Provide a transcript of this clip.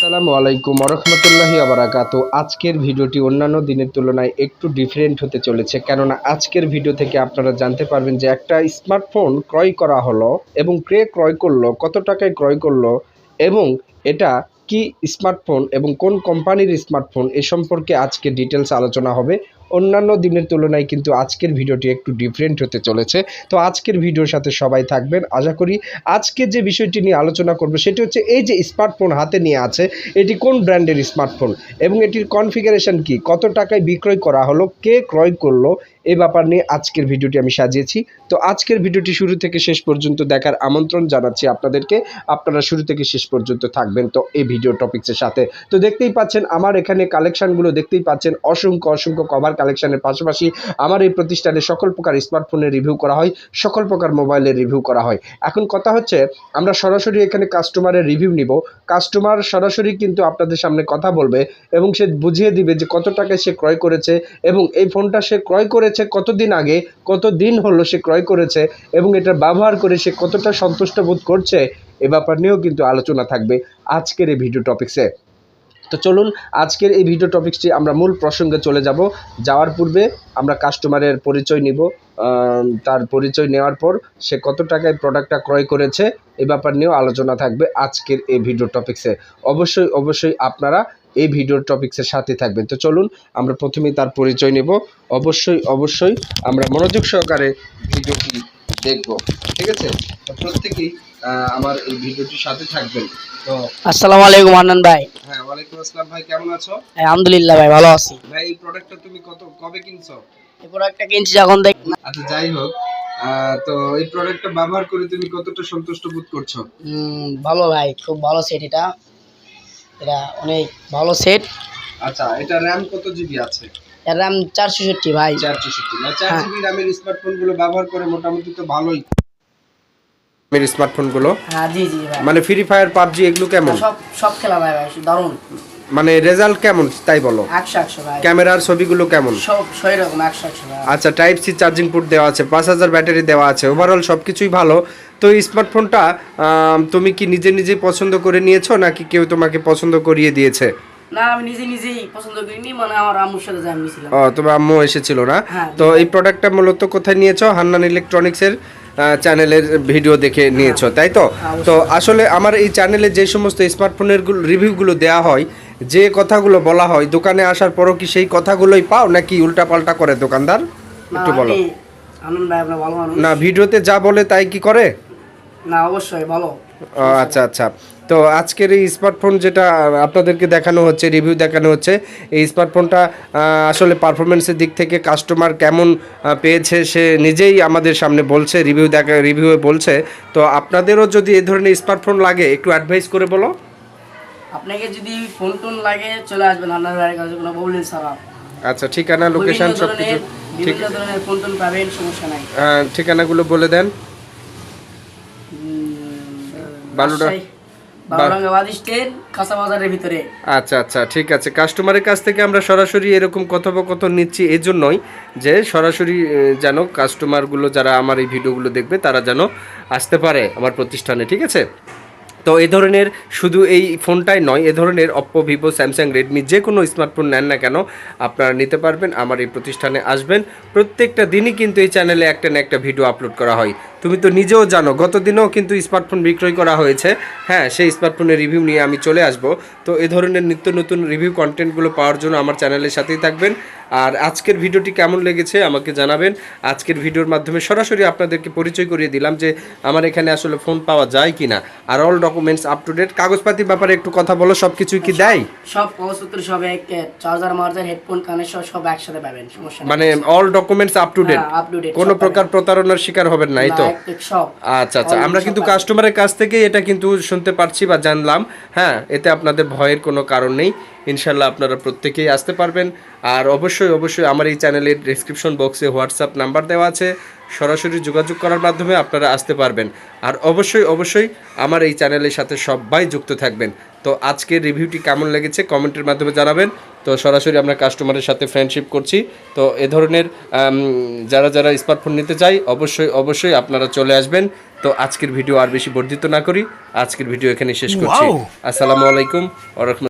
আসসালামু আলাইকুম রহমতুল্লাহি আবরাকাত আজকের ভিডিওটি অন্যান্য দিনের তুলনায় একটু ডিফারেন্ট হতে চলেছে, কেননা আজকের ভিডিও থেকে আপনারা জানতে পারবেন যে একটা স্মার্টফোন ক্রয় করা হলো এবং ক্রে ক্রয় করল, কত টাকায় ক্রয় করল এবং এটা কি স্মার্টফোন এবং কোন কোম্পানির স্মার্টফোন এ সম্পর্কে আজকে ডিটেলস আলোচনা হবে। অন্যান্য দিনের তুলনায় কিন্তু আজকের ভিডিওটি একটু ডিফারেন্ট হতে চলেছে। তো আজকের ভিডিওর সাথে সবাই থাকবেন। আশা করি আজকে যে বিষয়টি নিয়ে আলোচনা করব সেটি হচ্ছে এই যে স্মার্টফোন হাতে নিয়ে আছে, এটি কোন ব্র্যান্ডের স্মার্টফোন এবং এটির কনফিগারেশন কি? কত টাকায় বিক্রয় করা হলো? কে ক্রয় করল? এই ব্যাপার নিয়ে আজকের ভিডিওটি আমি সাজিয়েছি। তো আজকের ভিডিওটি শুরু থেকে শেষ পর্যন্ত দেখার আমন্ত্রণ জানাচ্ছি আপনাদেরকে। আপনারা শুরু থেকে শেষ পর্যন্ত থাকবেন তো এই ভিডিও টপিক্সের সাথে। তো দেখতেই পাচ্ছেন, আমার এখানে কালেকশানগুলো দেখতেই পাচ্ছেন। অসংখ্য অসংখ্য কভার কালেকশানের পাশাপাশি আমার এই প্রতিষ্ঠানে সকল প্রকার স্মার্টফোনের রিভিউ করা হয়, সকল প্রকার মোবাইলের রিভিউ করা হয়। এখন কথা হচ্ছে, আমরা সরাসরি এখানে কাস্টমারের রিভিউ নিব। কাস্টমার সরাসরি কিন্তু আপনাদের সামনে কথা বলবে এবং সে বুঝিয়ে দিবে যে কত টাকায় সে ক্রয় করেছে এবং এই ফোনটা সে ক্রয় করেছে কতদিন আগে কত দিন হলো সে ক্রয় করেছে এবং এটা ব্যবহার করে সে কতটা সন্তুষ্ট বোধ করছে, এ ব্যাপার নিয়েও কিন্তু আলোচনা থাকবে আজকের এই ভিডিও টপিক্সে তো চলুন, আজকের এই ভিডিও টপিকসটি আমরা মূল প্রসঙ্গে চলে যাব। যাওয়ার পূর্বে আমরা কাস্টমারের পরিচয় নিব। তার পরিচয় নেওয়ার পর সে কত টাকায় প্রোডাক্টটা ক্রয় করেছে, এ ব্যাপার নিয়েও আলোচনা থাকবে আজকের এই ভিডিও টপিক্সে অবশ্যই অবশ্যই আপনারা এই ভিডিওর টপিক্সের সাথে থাকবেন। তো চলুন, আমরা প্রথমেই তার পরিচয় নেব। অবশ্যই অবশ্যই আমরা মনোযোগ সহকারে ভিডিওটি দেখব। ঠিক আছে? প্রত্যেকেই আমার এই ভিডিওটির সাথে থাকবেন। তো আসসালামু আলাইকুম আন্নান ভাই। হ্যাঁ ওয়ালাইকুম আসসালাম ভাই কেমন আছো? আলহামদুলিল্লাহ ভাই ভালো আছি। ভাই এই প্রোডাক্টটা তুমি কত কবে কিনছো? এই প্রোডাক্টটা কিনছি যখন দেখ আচ্ছা যাই হোক তো এই প্রোডাক্টটা ব্যবহার করে তুমি কতটা সন্তুষ্ট বোধ করছ? ভালো ভাই খুব ভালো সেট এটা। এটা অনেক ভালো সেট আচ্ছা এটা র্যাম কত জিবি আছে? র্যাম চারশোষট্টি ভাই। চার চৌষট্টি না চার হ্যাঁ। জিবি র্যামের স্মার্টফোনগুলো ব্যবহার করে মোটামুটি তো ভালোই। স্মার্টফোনগুলো। হ্যাঁ জি জি ভাই। মানে ফ্রি ফায়ার পাবজি এগুলো কেমন? সব সব খেলা ভাই ভাই দারুণ। মানে রেজাল্ট কেমন তাই বলো? ক্যামেরার ছবিগুলো কেমন? আচ্ছা টাইপ সি চার্জিং পোর্ট দেওয়া আছে পাঁচ হাজার ব্যাটারি দেওয়া আছে। ওভারঅল সব কিছুই ভালো। তো এই স্মার্টফোনটা তুমি কি নিজে নিজে পছন্দ করে নিয়েছো নাকি কেউ তোমাকে পছন্দ করিয়ে দিয়েছে? না আমি নিজে নিজেই পছন্দ করিনি মানে আমার আম্মুর সাথে নিয়েছিলাম ও তোমার আম্মু এসেছিল না? হ্যাঁ, তো এই প্রোডাক্টটা মূলত কোথায় নিয়েছো? হান্নান ইলেকট্রনিক্সের চ্যানেলের ভিডিও দেখে নিয়েছো তাই তো? তো আসলে আমার এই চ্যানেলে যে সমস্ত স্মার্টফোনের রিভিউগুলো দেওয়া হয় যে কথাগুলো বলা হয় দোকানে আসার পরও কি সেই কথাগুলোই পাও নাকি উল্টাপাল্টা করে দোকানদার? একটু বলো। না ভিডিওতে যা বলে তাই কি করে? না অবশ্যই ভালো ও, আচ্ছা আচ্ছা। তো আজকের এই স্মার্টফোন যেটা আপনাদেরকে দেখানো হচ্ছে রিভিউ দেখানো হচ্ছে এই স্মার্টফোনটা আসলে পারফরমেন্সের দিক থেকে কাস্টমার কেমন পেয়েছে সে নিজেই আমাদের সামনে বলছে রিভিউ দেখা রিভিউ বলছে। তো আপনাদেরও যদি এ ধরনের স্মার্টফোন লাগে একটু অ্যাডভাইস করে বলো। আপনাকে যদি ফোন টোন লাগে চলে আসবেন আন্নান ভাইয়ের কাছে কোনো প্রবলেম ছাড়া আচ্ছা ঠিকানা লোকেশন সব কিছু বিভিন্ন ধরনের ফোন টোন পাবেন সমস্যা নাই। ঠিকানাগুলো বলে দেন। বালুডা- ভিতরে। আচ্ছা আচ্ছা ঠিক আছে। কাস্টমারের কাছ থেকে আমরা সরাসরি এরকম কথোপকথন নিচ্ছি এই জন্যই যে সরাসরি যেন কাস্টমারগুলো যারা আমার এই ভিডিওগুলো দেখবে তারা যেন আসতে পারে আমার প্রতিষ্ঠানে ঠিক আছে? তো এ ধরনের শুধু এই ফোনটাই নয়, এ ধরনের অপ্পো ভিভো স্যামসাং রেডমি যে কোনো স্মার্টফোন নেন না কেন, আপনারা নিতে পারবেন, আমার এই প্রতিষ্ঠানে আসবেন। প্রত্যেকটা দিনই কিন্তু এই চ্যানেলে একটা না একটা ভিডিও আপলোড করা হয়। তুমি তো নিজেও জানো গত দিনেও কিন্তু স্মার্টফোন বিক্রয় করা হয়েছে। হ্যাঁ সেই স্মার্টফোনের রিভিউ নিয়ে আমি চলে আসব। তো এ ধরনের নিত্য নতুন রিভিউ কন্টেন্টগুলো পাওয়ার জন্য আমার চ্যানেলের সাথেই থাকবেন। আর আজকের ভিডিওটি কেমন লেগেছে আমাকে জানাবেন। আজকের ভিডিওর মাধ্যমে সরাসরি আপনাদেরকে পরিচয় করিয়ে দিলাম যে আমার এখানে আসলে ফোন পাওয়া যায় কি না আর all documents up to date কাগজপাতির ব্যাপারে একটু কথা বলো সব কিছুই কি দেয়? সব কাগজপত্র সব এক চার্জার মার্জার হেডফোন কানেকশন সব একসাথে পাবেন সমস্যা মানে all documents up to date কোনো প্রকার প্রতারণার শিকার হবেন না এই তো? আচ্ছা আচ্ছা আমরা কিন্তু। কাস্টমারের কাছ থেকেই এটা কিন্তু শুনতে পারছি বা জানলাম। হ্যাঁ এতে আপনাদের ভয়ের কোনো কারণ নেই। ইনশাল্লাহ আপনারা প্রত্যেকেই আসতে পারবেন। আর অবশ্যই অবশ্যই অবশ্যই আমার এই চ্যানেলের ডিসক্রিপশন বক্সে হোয়াটসঅ্যাপ নাম্বার দেওয়া আছে। সরাসরি যোগাযোগ করার মাধ্যমে আপনারা আসতে পারবেন। আর অবশ্যই অবশ্যই আমার এই চ্যানেলের সাথে সবাই যুক্ত থাকবেন। তো আজকের রিভিউটি কেমন লেগেছে কমেন্টের মাধ্যমে জানাবেন। তো সরাসরি আমরা কাস্টমারের সাথে ফ্রেন্ডশিপ করছি। তো এ ধরনের যারা যারা স্মার্টফোন নিতে চাই অবশ্যই অবশ্যই আপনারা চলে আসবেন। তো আজকের ভিডিও আর বেশি বর্ধিত না করি। আজকের ভিডিও এখানে শেষ করছি। আসসালামু আলাইকুম ওরহমতুল্লাহ